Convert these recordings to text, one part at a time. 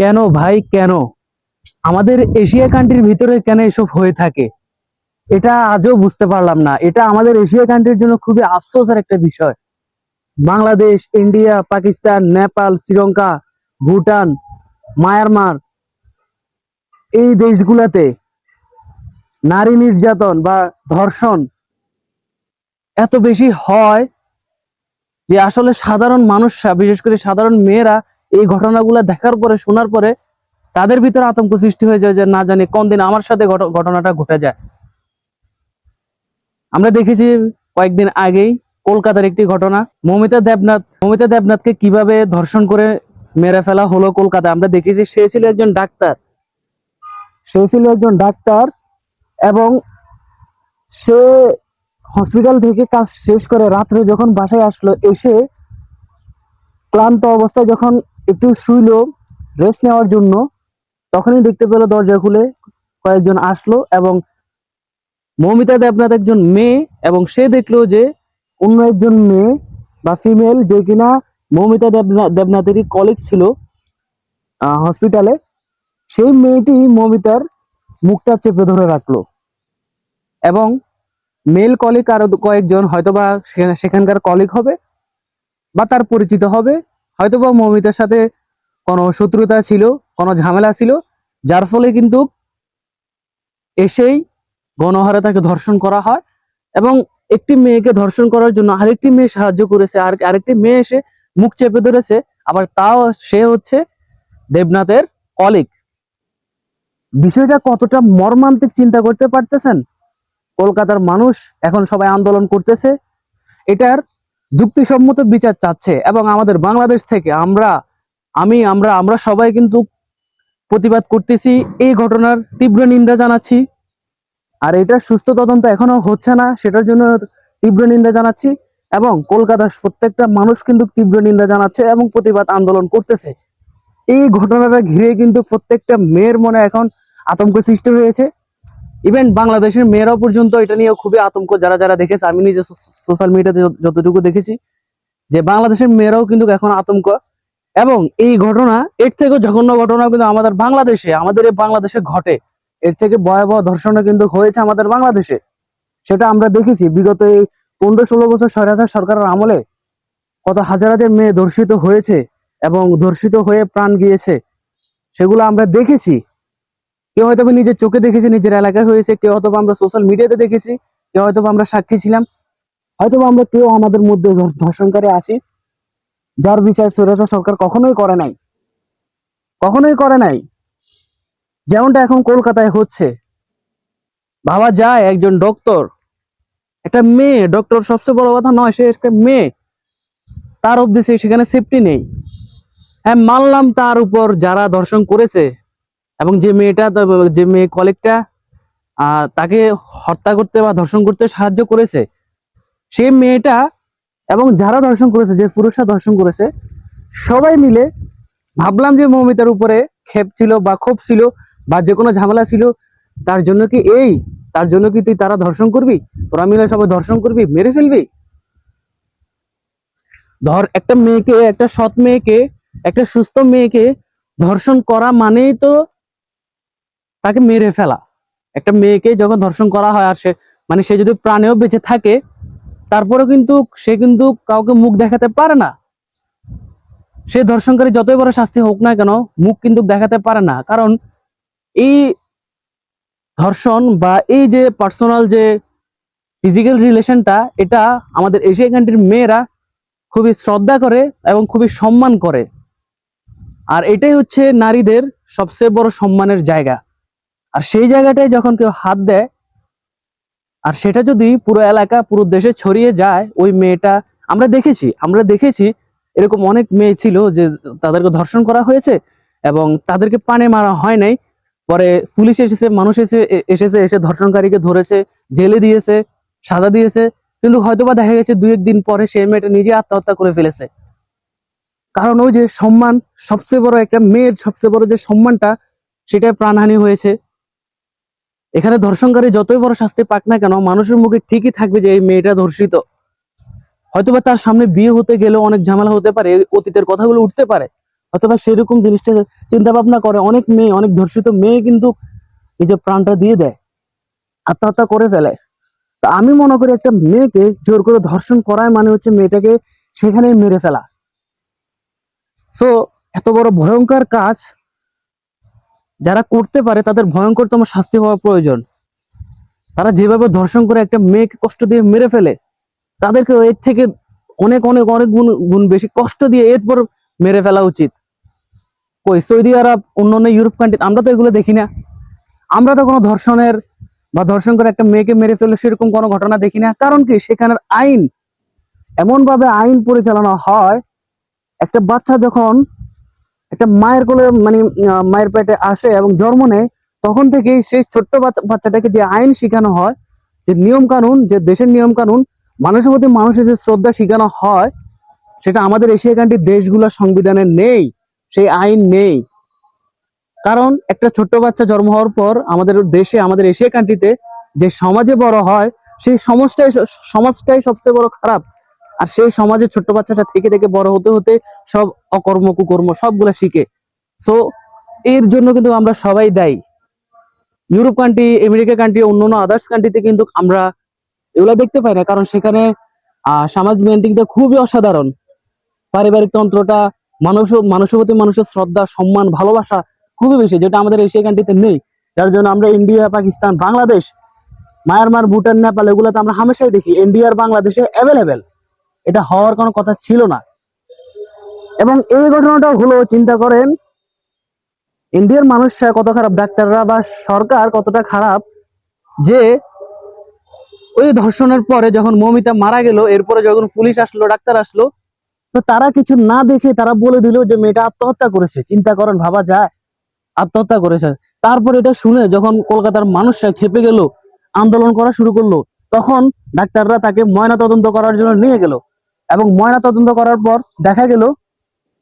কেন ভাই কেন? আমাদের এশিয়া কান্ট্রির ভিতরে কেন এসব হয়ে থাকে? এটা আজও বুঝতে পারলাম না। এটা আমাদের এশিয়া কান্ট্রির জন্য খুবই আফসোসের একটা বিষয়। বাংলাদেশ, ইন্ডিয়া, পাকিস্তান, নেপাল, শ্রীলঙ্কা, ভুটান, মায়ানমার এই দেশগুলাতে নারী নির্যাতন বা ধর্ষণ এত বেশি হয় যে আসলে সাধারণ মানুষরা, বিশেষ করে সাধারণ মেয়েরা এই ঘটনাগুলো দেখার পরে, শোনার পরে তাদের ভিতরে আতঙ্ক সৃষ্টি হয়ে যায় যে না জানি কোন দিন আমার সাথে ঘটনাটা ঘটে যায়। আমরা দেখেছি কয়েকদিন আগেই কলকাতার একটি ঘটনা। মমিতা দেবনাথ, মমিতা দেবনাথকে কীভাবে ধর্ষণ করে মেরে ফেলা হলো কলকাতা? আমরা দেখেছি সে ছিল একজন ডাক্তার। সে ছিল একজন ডাক্তার এবং সে হসপিটাল থেকে কাজ শেষ করে রাত্রে যখন বাসায় আসলো, এসে ক্লান্ত অবস্থায় যখন একটু শুইলো রেস্ট নেওয়ার জন্য। তখনই দেখতে পেল দরজা খুলে কয়েকজন আসলো এবং মৌমিতা দেবনাথ একজন মেয়ে এবং সে দেখল যে অন্য একজন মেয়ে বা ফিমেল যে কিনা মৌমিতা দেবনাথ দেবনাথেরই কলিগ ছিল হসপিটালে সেই মেয়েটি মৌমিতার মুখটা চেপে ধরে রাখল এবং মেল কলিগ আরও কয়েকজন হয়তোবা সেখানকার কলিগ হবে বা তার পরিচিত হবে। হয়তোবা মৌমিতার সাথে কোনো শত্রুতা ছিল, কোনো ঝামেলা ছিল, যার ফলে কিন্তু এসেই গণহারে তাকে ধর্ষণ করা হয় এবং একটি মেয়েকে ধর্ষণ করার জন্য আরেকটি মেয়ে সাহায্য করেছে, আর আরেকটি মেয়ে এসে মুখ চেপে ধরেছে, আবার তাও সে হচ্ছে দেবনাথের কলিগ বিষয়টা কতটা মর্মান্তিক চিন্তা করতে পারতেছেন? কলকাতার মানুষ এখন সবাই আন্দোলন করতেছে। এটার যুক্তিসম্মত বিচার চাচ্ছে এবং আমাদের বাংলাদেশ থেকে আমরা, আমি, আমরা আমরা সবাই কিন্তু প্রতিবাদ করতেছি এই ঘটনার তীব্র নিন্দা জানাচ্ছি। আর এটার সুস্থ তদন্ত এখনও হচ্ছে না, সেটার জন্য তীব্র নিন্দা জানাচ্ছি এবং কলকাতার প্রত্যেকটা মানুষ কিন্তু তীব্র নিন্দা জানাচ্ছে এবং প্রতিবাদ আন্দোলন করতেছে। এই ঘটনাটা ঘিরে কিন্তু প্রত্যেকটা মেয়ের মনে এখন আতঙ্ক সৃষ্টি হয়েছে। ইভেন বাংলাদেশের মেয়েরাও পর্যন্ত এটা নিয়ে খুবই আতঙ্ক। যারা যারা দেখেছে, আমি নিজে সোশ্যাল মিডিয়াতে যতটুকু দেখেছি, যে বাংলাদেশের মেয়েরাও কিন্তু এখন আতঙ্ক। এবং এই ঘটনা, এর থেকে জঘন্য ঘটনা কিন্তু আমাদের বাংলাদেশে, আমাদের এই বাংলাদেশে ঘটে। এর থেকে ভয়াবহ ধর্ষণও কিন্তু হয়েছে আমাদের বাংলাদেশে। সেটা আমরা দেখেছি। বিগত এই পনেরো ষোলো বছর স্বৈরাচার সরকারের আমলে কত হাজার হাজার মেয়ে ধর্ষিত হয়েছে এবং ধর্ষিত হয়ে প্রাণ গিয়েছে, সেগুলো আমরা দেখেছি। কেউ হয়তো নিজের চোখে দেখেছি, নিজের এলাকায় হয়েছে, কেউ হয়তো আমরা সোশ্যাল মিডিয়াতে দেখেছি, কেউ হয়তো আমরা সাক্ষী ছিলাম, হয়তো আমরা কেউ আমাদের মধ্যে ধর- ধর্ষণকারী আছি, যার বিচার স্বৈরাচার সরকার কখনোই করে নাই, কখনোই করে নাই। যেমনটা এখন কলকাতায় হচ্ছে, ভাবা যায় একজন ডক্টর একটা মেয়ে ডক্টর সবচেয়ে বড় কথা নয়, সে একটা মেয়ে, তার অব্দি সেখানে সেফটি নেই। হ্যাঁ মানলাম তার উপর যারা ধর্ষণ করেছে এবং যে মেয়েটা যে মেয়ে কলেজটা তাকে হত্যা করতে বা ধর্ষণ করতে সাহায্য করেছে, সে মেয়েটা এবং যারা ধর্ষণ করেছে, যে পুরুষরা ধর্ষণ করেছে, সবাই মিলে ভাবলাম যে মৌমিতার উপরে ক্ষেপ ছিল বা ক্ষোভ ছিল বা যে কোনো ঝামেলা ছিল, তার জন্য কি এই, তার জন্য কি তুই তারা ধর্ষণ করবি? তোরা মিলে সবাই ধর্ষণ করবি? মেরে ফেলবি? ধর, একটা মেয়েকে, একটা সৎ মেয়েকে, একটা সুস্থ মেয়েকে ধর্ষণ করা মানেই তো তাকে মেরে ফেলা। একটা মেয়েকে যখন ধর্ষণ করা হয় আর সে মানে সে যদি প্রাণেও বেঁচে থাকে, তারপরেও কিন্তু সে কিন্তু কাউকে মুখ দেখাতে পারে না। সে ধর্ষণকারী যতই বড় শাস্তি হোক না কেন, মুখ কিন্তু দেখাতে পারে না। কারণ এই ধর্ষণ বা এই যে পার্সোনাল যে ফিজিক্যাল রিলেশনটা এটা আমাদের এশিয়া কান্ট্রির মেয়েরা খুবই শ্রদ্ধা করে এবং খুবই সম্মান করে। আর এটাই হচ্ছে নারীদের সবচেয়ে বড় সম্মানের জায়গা। আর সেই জায়গাটায় যখন কেউ হাত দেয়, আর সেটা যদি পুরো এলাকা, পুরো দেশে ছড়িয়ে যায়, ওই মেয়েটা, আমরা দেখেছি আমরা দেখেছি, এরকম অনেক মেয়ে ছিল যে তাদেরকে ধর্ষণ করা হয়েছে এবং তাদেরকে পানে মারা হয় নাই। পরে পুলিশ এসেছে, মানুষ এসে এসেছে, এসে ধর্ষণকারীকে ধরেছে, জেলে দিয়েছে, সাজা দিয়েছে। কিন্তু হয়তোবা দেখা গেছে দুই একদিন পরে সেই মেয়েটা নিজে আত্মহত্যা করে ফেলেছে। কারণ ওই যে সম্মান, সবচেয়ে বড় একটা মেয়ের সবচেয়ে বড় যে সম্মানটা সেটাই প্রাণহানি হয়েছে। এখানে ধর্ষণকারী যতই বড় শাস্তি পাক না কেন, মানুষের মুখে ঠিকই থাকবে যে এই মেয়েটা ধর্ষিত। হয়তোবা তার সামনে বিয়ে হতে গেলেও অনেক ঝামেলা হতে পারে অতীতের কথাগুলো উঠতে পারে। অথবা সেরকম জিনিসটা চিন্তা ভাবনা করে অনেক মেয়ে, অনেক ধর্ষিত মেয়ে কিন্তু নিজের প্রাণটা দিয়ে দেয়, আত্মহত্যা করে ফেলে। তা আমি মনে করি একটা মেয়েকে জোর করে ধর্ষণ করায় মানে হচ্ছে মেয়েটাকে সেখানেই মেরে ফেলা। সো এত বড় ভয়ঙ্কর কাজ যারা করতে পারে তাদের ভয়ঙ্করতম শাস্তি হওয়া প্রয়োজন। তারা যেভাবে ধর্ষণ করে একটা মেয়েকে কষ্ট দিয়ে মেরে ফেলে তাদেরকে এর থেকে অনেক অনেক অনেক গুণ গুণ বেশি কষ্ট দিয়ে এরপর মেরে ফেলা উচিত। কই, সৌদি আরব, অন্যান্য ইউরোপ কান্ট্রি আমরা তো এগুলো দেখি না। আমরা তো কোনো ধর্ষণের বা ধর্ষণ করে একটা মেয়েকে মেরে ফেলে সেরকম কোনো ঘটনা দেখি না। কারণ কি? সেখানের আইন এমন ভাবে আইন পরিচালনা হয়, একটা বাচ্চা যখন একটা মায়ের কোলে মানে মায়ের পেটে আসে এবং জন্ম নেয়, তখন থেকেই সেই ছোট্ট বাচ্চাটাকে যে আইন শেখানো হয়, যে নিয়ম কানুন, যে দেশের নিয়ম কানুন, মানুষের প্রতি মানুষের যে শ্রদ্ধা শেখানো হয়, সেটা আমাদের এশিয়া কান্ট্রির দেশগুলোর সংবিধানে নেই, সেই আইন নেই। কারণ একটা ছোট্ট বাচ্চা জন্ম হওয়ার পর আমাদের দেশে, আমাদের এশিয়া কান্ট্রিতে যে সমাজে বড় হয়, সেই সমাজটাই সমাজটাই সবচেয়ে বড় খারাপ। আর সেই সমাজে ছোট্ট বাচ্চাটা থেকে থেকে বড় হতে হতে সব অকর্ম কুকর্ম সবগুলা শিখে। সো এর জন্য কিন্তু আমরা সবাই দায়ী। ইউরোপ কান্ট্রি আমেরিকা কান্ট্রি অন্যান্য আদার্স কান্ট্রিতে কিন্তু আমরা এগুলা দেখতে পাই না। কারণ সেখানে আহ সমাজ মেন্টিংটা খুবই অসাধারণ। পারিবারিক তন্ত্রটা, মানুষ মানুষের প্রতি মানুষের শ্রদ্ধা, সম্মান, ভালোবাসা খুবই বেশি, যেটা আমাদের এশিয়া কান্ট্রিতে নেই। যার জন্য আমরা ইন্ডিয়া পাকিস্তান বাংলাদেশ মায়ানমার ভুটান নেপাল এগুলোতে আমরা হামেশাই দেখি। ইন্ডিয়া আর বাংলাদেশে অ্যাভেলেবেল এটা হওয়ার কোনো কথা ছিল না। এবং এই ঘটনাটা হলো চিন্তা করেন, ইন্ডিয়ার মানুষরা কত খারাপ, ডাক্তাররা বা সরকার কতটা খারাপ, যে ওই ধর্ষণের পরে যখন মমিতা মারা গেল, এরপরে যখন পুলিশ আসলো, ডাক্তার আসলো, তো তারা কিছু না দেখে তারা বলে দিল যে মেয়েটা আত্মহত্যা করেছে। চিন্তা করেন, ভাবা যায়, আত্মহত্যা করেছে। তারপর এটা শুনে যখন কলকাতার মানুষরা খেপে গেল, আন্দোলন করা শুরু করল, তখন ডাক্তাররা তাকে ময়না তদন্ত করার জন্য নিয়ে গেল। এবং ময়না তদন্ত করার পর দেখা গেল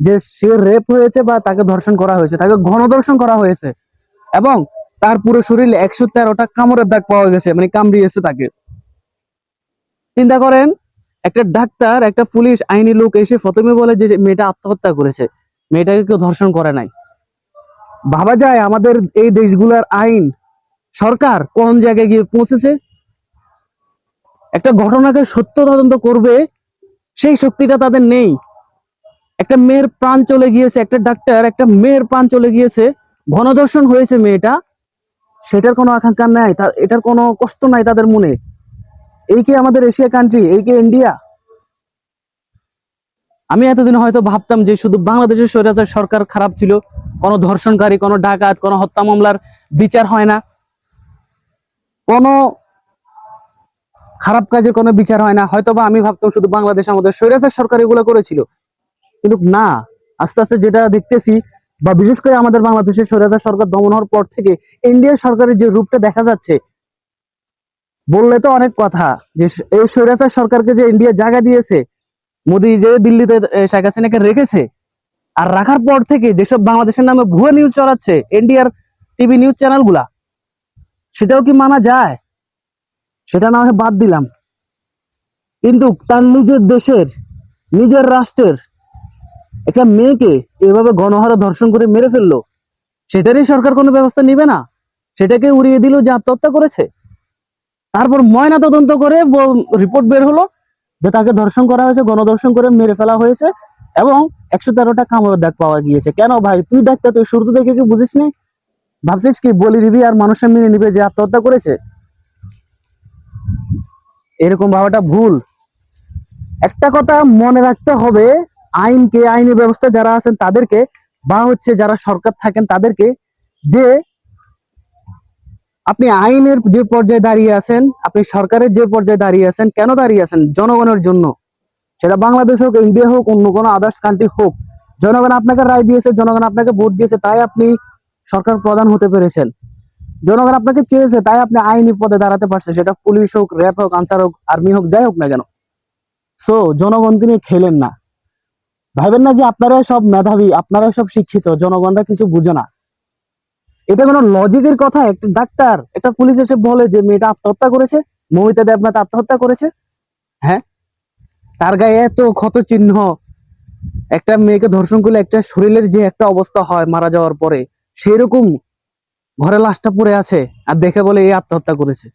যে সে রেপ হয়েছে বা তাকে ধর্ষণ করা হয়েছে, তাকে গণধর্ষণ করা হয়েছে এবং তার পুরো শরীরে একশো তেরোটা কামড়ের দাগ পাওয়া গেছে মানে কামড়িয়েছে তাকে। চিন্তা করেন, একটা ডাক্তার, একটা পুলিশ আইনি লোক এসে প্রথমে বলে যে মেয়েটা আত্মহত্যা করেছে, মেয়েটাকে কেউ ধর্ষণ করে নাই। ভাবা যায় আমাদের এই দেশগুলোর আইন সরকার কোন জায়গায় গিয়ে পৌঁছেছে? একটা ঘটনাকে সত্য তদন্ত করবে সেই শক্তিটা তাদের নেই। একটা মেয়ের প্রাণ চলে গিয়েছে, একটা ডাক্তার একটা মেয়ের প্রাণ চলে গিয়েছে গণধর্ষণ হয়েছে মেয়েটা, সেটার কোনো আকাঙ্ক্ষা নাই এটার কোনো কষ্ট নাই তাদের মনে। এই কি আমাদের এশিয়া কান্ট্রি এই কি ইন্ডিয়া আমি এতদিন হয়তো ভাবতাম যে শুধু বাংলাদেশের স্বৈরাচার সরকার খারাপ ছিল, কোনো ধর্ষণকারী, কোনো ডাকাত, কোনো হত্যা মামলার বিচার হয় না। কোনো খারাপ কাজে কোনো বিচার হয় না। হয়তো আমি ভাবতাম শুধু বাংলাদেশ আমাদের স্বৈরাচার সরকার এগুলো করেছিল। কিন্তু না, আস্তে আস্তে যেটা দেখতেছি বা বিশেষ করে আমাদের বাংলাদেশের স্বৈরাচার সরকার দমন হওয়ার পর থেকে ইন্ডিয়ার সরকারের যে রূপটা দেখা যাচ্ছে, বললে তো অনেক কথা যে এই স্বৈরাচার সরকারকে যে ইন্ডিয়া জায়গা দিয়েছে, মোদি যে দিল্লিতে শেখ হাসিনাকে রেখেছে, আর রাখার পর থেকে যেসব বাংলাদেশের নামে ভুয়া নিউজ চালাচ্ছে ইন্ডিয়ার টিভি নিউজ চ্যানেলগুলা, সেটাও কি মানা যায়? সেটা না হয় বাদ দিলাম। কিন্তু তার নিজের দেশের, নিজের রাষ্ট্রের একটা মেয়েকে এভাবে গণহারে ধর্ষণ করে মেরে ফেলল, সেটারই সরকার কোনো ব্যবস্থা নিবে না। সেটাকে উড়িয়ে দিল যে আত্মহত্যা করেছে। তারপর ময়না তদন্ত করে রিপোর্ট বের হলো যে তাকে ধর্ষণ করা হয়েছে, গণধর্ষণ করে মেরে ফেলা হয়েছে এবং একশো তেরোটা কামড়ের দাগ পাওয়া গিয়েছে। কেন ভাই? তুই দেখতে তুই শুরুতে দেখে কি বুঝিস নি ভাবছিস কি বলি দিবি আর মানুষের মেনে নিবে যে আত্মহত্যা করেছে? এরকম ভাবাটা ভুল। একটা কথা মনে রাখতে হবে, আইনকে, আইনি ব্যবস্থা যারা আছেন তাদেরকে বা হচ্ছে যারা সরকার থাকেন তাদেরকে যে আপনি আইনের যে পর্যায়ে দাঁড়িয়ে আছেন, আপনি সরকারের যে পর্যায়ে দাঁড়িয়ে আছেন, কেন দাঁড়িয়ে আছেন? জনগণের জন্য। সেটা বাংলাদেশ হোক, ইন্ডিয়া হোক, অন্য কোনো আদার্স কান্ট্রি হোক। জনগণ আপনাকে রায় দিয়েছে, জনগণ আপনাকে ভোট দিয়েছে, তাই আপনি সরকার প্রধান হতে পেরেছেন। জনগণ আপনাকে চেয়েছে, তাই আপনি আইনি পদে দাঁড়াতে পারছেন। সেটা পুলিশ হোক, র্যাব হোক, আনসার হোক, আর্মি হোক, যাই হোক না কেন। সো জনগণকে নিয়ে খেলেন না। ভাবেন না যে আপনারাই সব মেধাবী, আপনারাই সব শিক্ষিত, জনগণরা কিছু বুঝে না। এটা কোনো লজিকের কথা? একটা ডাক্তার, একটা পুলিশ এসে বলে যে মেয়েটা আত্মহত্যা করেছে, মমিতা দেবনাথ আত্মহত্যা করেছে। হ্যাঁ? তার গায়ে এত ক্ষত চিহ্ন একটা মেয়েকে ধর্ষণ করলে একটা শরীরের যে একটা অবস্থা হয় মারা যাওয়ার পরে সেই রকম ঘরে লাশটা পড়ে আছে আর দেখে বলে এই আত্মহত্যা করেছে।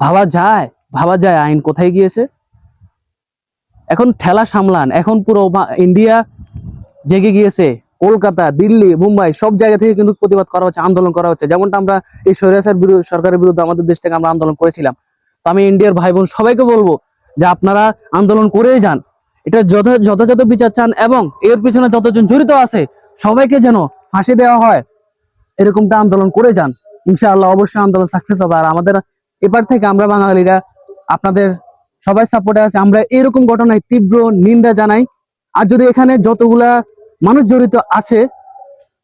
ভাবা যায় ভাবা যায় আইন কোথায় গিয়েছে। এখন ঠেলা সামলান। এখন পুরো ইন্ডিয়া জেগে গিয়েছে। কলকাতা, দিল্লি, মুম্বাই সব জায়গা থেকে কিন্তু প্রতিবাদ করা হচ্ছে, আন্দোলন করা হচ্ছে। যেমনটা আমরা এই স্বৈরাচার বিরুদ্ধে সরকারের বিরুদ্ধে আমাদের দেশ থেকে আমরা আন্দোলন করেছিলাম। তো আমি ইন্ডিয়ার ভাই বোন সবাইকে বলব যে আপনারা আন্দোলন করেই যান। এটা যথাযথ বিচার চান এবং এর পিছনে যতজন জড়িত আছে সবাইকে যেন ফাঁসি দেওয়া হয়। এরকমটা আন্দোলন করে যান, ইনশাআল্লাহ অবশ্যই আন্দোলন সাকসেস হবে। আর আমাদের এপার থেকে আমরা বাঙালিরা আপনাদের সবাই সাপোর্টে আছে। আমরা এরকম ঘটনায় তীব্র নিন্দা জানাই। আর যদি এখানে যতগুলা মানুষ জড়িত আছে,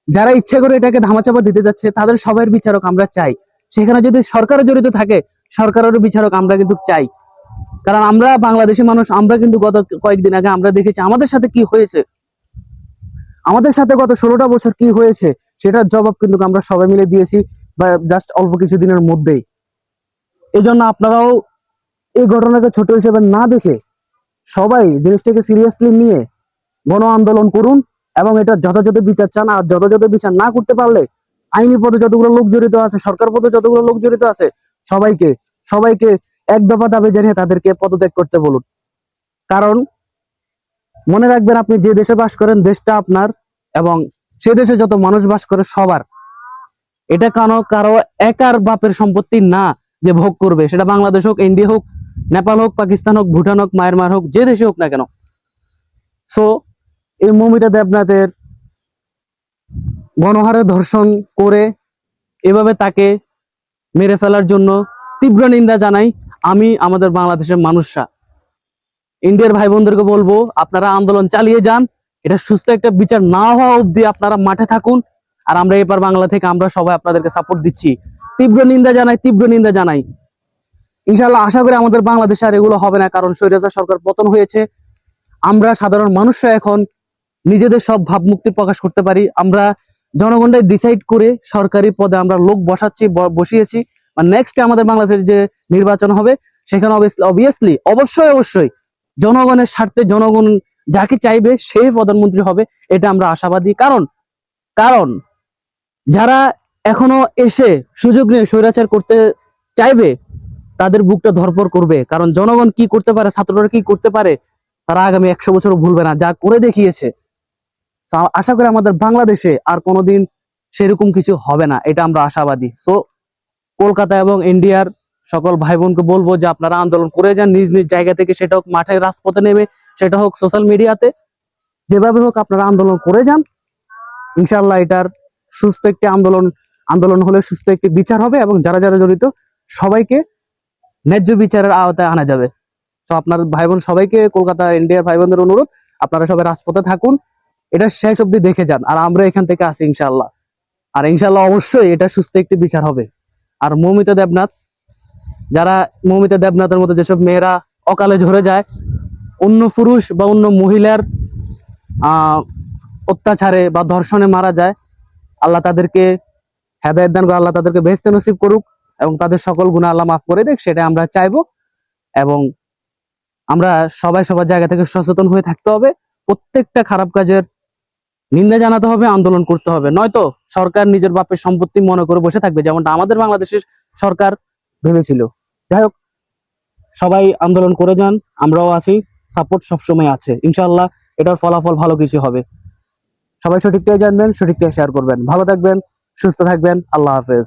যারা ইচ্ছে করে এটাকে ধামাচাপা দিতে যাচ্ছে, তাদের সবার বিচারক আমরা চাই। সেখানে যদি সরকারও জড়িত থাকে, সরকারেরও বিচারক আমরা কিন্তু চাই। কারণ আমরা বাংলাদেশের মানুষ, আমরা কিন্তু গত কয়েকদিন আগে আমরা দেখেছি আমাদের সাথে কি হয়েছে। আমাদের সাথে গত ষোলোটা বছর কি হয়েছে সেটার জবাব কিন্তু আমরা সবাই মিলে দিয়েছি বা জাস্ট অল্প কিছুদিনের মধ্যেই। এই জন্য আপনারাও এই ঘটনাকে ছোট হিসেবে না দেখে সবাই জিনিসটাকে সিরিয়াসলি নিয়ে গণ আন্দোলন করুন এবং এটা যথাযথ বিচার চান। আর যথাযথ বিচার না করতে পারলে আইনি পদে যতগুলো লোক জড়িত আছে, সরকার পদে যতগুলো লোক জড়িত আছে, সবাইকে সবাইকে এক দফা দাবি জানিয়ে তাদেরকে পদত্যাগ করতে বলুন। কারণ মনে রাখবেন আপনি যে দেশে বাস করেন, দেশটা আপনার এবং সে দেশে যত মানুষ বাস করে সবার, এটা কারও কারও একার বাপের সম্পত্তি না যে ভোগ করবে। সেটা বাংলাদেশ হোক ইন্ডিয়া হোক, নেপাল হোক, পাকিস্তান হোক, ভুটান হোক, মায়ানমার হোক, যে দেশে হোক না কেন। সো এই মমিতা দেবনাথের গণহারে ধর্ষণ করে এভাবে তাকে মেরে ফেলার জন্য তীব্র নিন্দা জানাই আমি, আমাদের বাংলাদেশের মানুষরা। ইন্ডিয়ার ভাই বোনদেরকে বলব, আপনারা আন্দোলন চালিয়ে যান। এটা সুস্থ একটা বিচার না হওয়া অবধি আপনারা মাঠে থাকুন। আর আমরা এবার বাংলা থেকে আমরা সবাই আপনাদেরকে সাপোর্ট দিচ্ছি। তীব্র নিন্দা জানাই, তীব্র নিন্দা জানাই। ইনশাল্লাহ আশা করি আমাদের বাংলাদেশে আর এগুলো হবে না, কারণ স্বৈরাচার সরকার পতন হয়েছে। আমরা সাধারণ মানুষরা এখন নিজেদের সব ভাবমুক্তি প্রকাশ করতে পারি। আমরা জনগণটাই ডিসাইড করে সরকারি পদে আমরা লোক বসাচ্ছি বসিয়েছি। আর নেক্সট আমাদের বাংলাদেশের যে নির্বাচন হবে, সেখানে অবভিয়াসলি অবশ্যই অবশ্যই জনগণের স্বার্থে জনগণ যাকে চাইবে সেই প্রধানমন্ত্রী হবে, এটা আমরা আশাবাদী। কারণ কারণ যারা এখনও এসে সুযোগ নিয়ে স্বৈরাচার করতে চাইবে, তাদের বুকটা ধরপর করবে। কারণ জনগণ কি করতে পারে, ছাত্ররা কি করতে পারে, তারা আগামী একশো বছর ভুলবে না। যা করে দেখিয়েছে আশা করি আমাদের বাংলাদেশে আর কোনোদিন সেরকম কিছু হবে না। এটা আমরা আশাবাদী। সো কলকাতা এবং ইন্ডিয়ার সকল ভাই বোনকে বলব যে আপনারা আন্দোলন করে যান, নিজ নিজ জায়গা থেকে সেটা হোক মাঠে রাজপথে নেমে, সেটা হোক সোশ্যাল মিডিয়াতে যেভাবে হোক আপনারা আন্দোলন করে যান। ইনশাল্লাহ এটার সুস্থ একটি আন্দোলন আন্দোলন হলে সুস্থ একটি বিচার হবে এবং যারা যারা জড়িত, সবাইকে ন্যায্য বিচারের আওতায় আনা যাবে। তো আপনার ভাই বোন সবাইকে, কলকাতা ইন্ডিয়ার ভাই বোনদের অনুরোধ, আপনারা সবাই রাজপথে থাকুন। এটা শেষ অব্দি দেখে যান, আর আমরা এখান থেকে আসি ইনশাল্লাহ আর ইনশাল্লাহ অবশ্যই এটা সুস্থ একটি বিচার হবে। আর মৌমিতা দেবনাথ যারা মৌমিতা দেবনাথের মতো যেসব মেয়েরা অকালে ঝরে যায়, অন্য পুরুষ বা অন্য মহিলার অত্যাচারে বা ধর্ষণে মারা যায়, আল্লাহ তাদেরকে হেদায়ত দান করে আল্লাহ তাদেরকে বেহেস্তে নসিব করুক এবং তাদের সকল গুণা আল্লাহ মাফ করে দেখ সেটা আমরা চাইব এবং আমরা সবাই সবার জায়গা থেকে সচেতন হয়ে থাকতে হবে। প্রত্যেকটা খারাপ কাজের নিন্দা জানাতে হবে, আন্দোলন করতে হবে। নয়তো সরকার নিজের বাপের সম্পত্তি মনে করে বসে থাকবে, যেমনটা আমাদের বাংলাদেশের সরকার ভেবেছিল। যাই হোক, সবাই আন্দোলন করে যান, আমরাও আছি সাপোর্ট সবসময় আছে। ইনশাল্লাহ এটার ফলাফল ভালো কিছু হবে। সবাই সঠিকটাই জানবেন, সঠিকটাই শেয়ার করবেন। ভালো থাকবেন, সুস্থ থাকবেন, আল্লাহ হাফেজ।